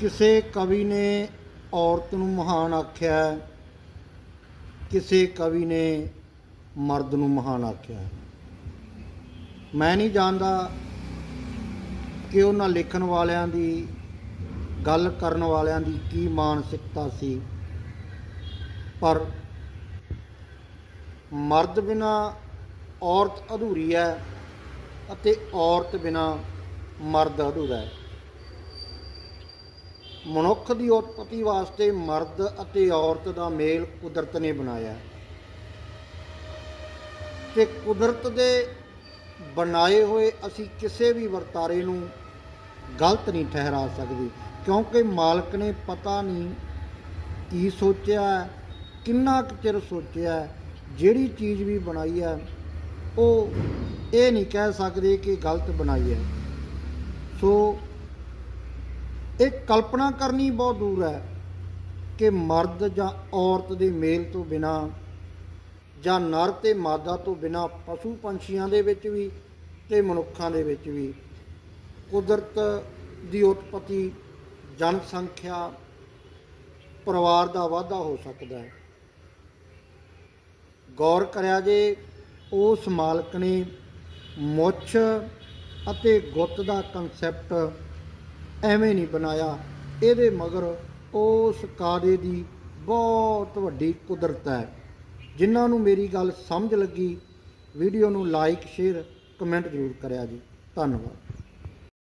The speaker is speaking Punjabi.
ਕਿਸੇ ਕਵੀ ਨੇ ਔਰਤ ਨੂੰ ਮਹਾਨ ਆਖਿਆ ਕਿਸੇ ਕਵੀ ਨੇ ਮਰਦ ਨੂੰ ਮਹਾਨ ਆਖਿਆ ਮੈਂ ਨਹੀਂ ਜਾਣਦਾ ਕਿ ਉਹਨਾਂ ਲਿਖਣ ਵਾਲਿਆਂ ਦੀ, ਗੱਲ ਕਰਨ ਵਾਲਿਆਂ ਦੀ ਕੀ ਮਾਨਸਿਕਤਾ ਸੀ, ਪਰ ਮਰਦ ਬਿਨਾ ਔਰਤ ਅਧੂਰੀ ਹੈ ਅਤੇ ਔਰਤ ਬਿਨਾ ਮਰਦ ਅਧੂਰਾ ਹੈ। ਮਨੁੱਖ ਦੀ ਉਤਪਤੀ ਵਾਸਤੇ ਮਰਦ ਅਤੇ ਔਰਤ ਦਾ ਮੇਲ ਕੁਦਰਤ ਨੇ ਬਣਾਇਆ ਹੈ। ਤੇ ਕੁਦਰਤ ਦੇ ਬਣਾਏ ਹੋਏ ਅਸੀਂ ਕਿਸੇ ਵੀ ਵਰਤਾਰੇ ਨੂੰ ਗਲਤ ਨਹੀਂ ਠਹਿਰਾ ਸਕਦੇ, ਕਿਉਂਕਿ ਮਾਲਕ ਨੇ ਪਤਾ ਨਹੀਂ ਕੀ ਸੋਚਿਆ, ਕਿੰਨਾ ਕੁ ਚਿਰ ਸੋਚਿਆ, ਜਿਹੜੀ ਚੀਜ਼ ਵੀ ਬਣਾਈ ਹੈ, ਉਹ ਇਹ ਨਹੀਂ ਕਹਿ ਸਕਦੇ ਕਿ ਗਲਤ ਬਣਾਈ ਹੈ ਸੋ ਇਹ ਕਲਪਨਾ ਕਰਨੀ ਬਹੁਤ ਦੂਰ ਹੈ ਕਿ ਮਰਦ ਜਾਂ ਔਰਤ ਦੇ ਮੇਲ ਤੋਂ ਬਿਨਾ ਜਾਂ ਨਰ ਤੇ ਮਾਦਾ ਤੋਂ ਬਿਨਾ ਪਸ਼ੂ ਪੰਛੀਆਂ ਦੇ ਵਿੱਚ ਵੀ ਤੇ ਮਨੁੱਖਾਂ ਦੇ ਵਿੱਚ ਵੀ ਕੁਦਰਤ ਦੀ ਉਤਪਤੀ, ਜਨਸੰਖਿਆ, ਪਰਿਵਾਰ ਦਾ ਵਾਧਾ ਹੋ ਸਕਦਾ ਹੈ। ਗੌਰ ਕਰਿਆ ਜੇ ਉਸ ਮਾਲਕ ਨੇ ਮੁੱਛ ਅਤੇ ਗੁੱਤ ਦਾ ਕਨਸੈਪਟ ਐਵੇਂ ਨਹੀਂ ਬਣਾਇਆ। ਇਹਦੇ ਮਗਰ ਉਸ ਕਾਦੇ ਦੀ ਬਹੁਤ ਵੱਡੀ ਕੁਦਰਤ ਹੈ। ਜਿਨ੍ਹਾਂ ਨੂੰ ਮੇਰੀ ਗੱਲ ਸਮਝ ਲੱਗੀ, ਵੀਡੀਓ ਨੂੰ ਲਾਈਕ ਸ਼ੇਅਰ ਕਮੈਂਟ ਜ਼ਰੂਰ ਕਰਿਆ ਜੀ। ਧੰਨਵਾਦ।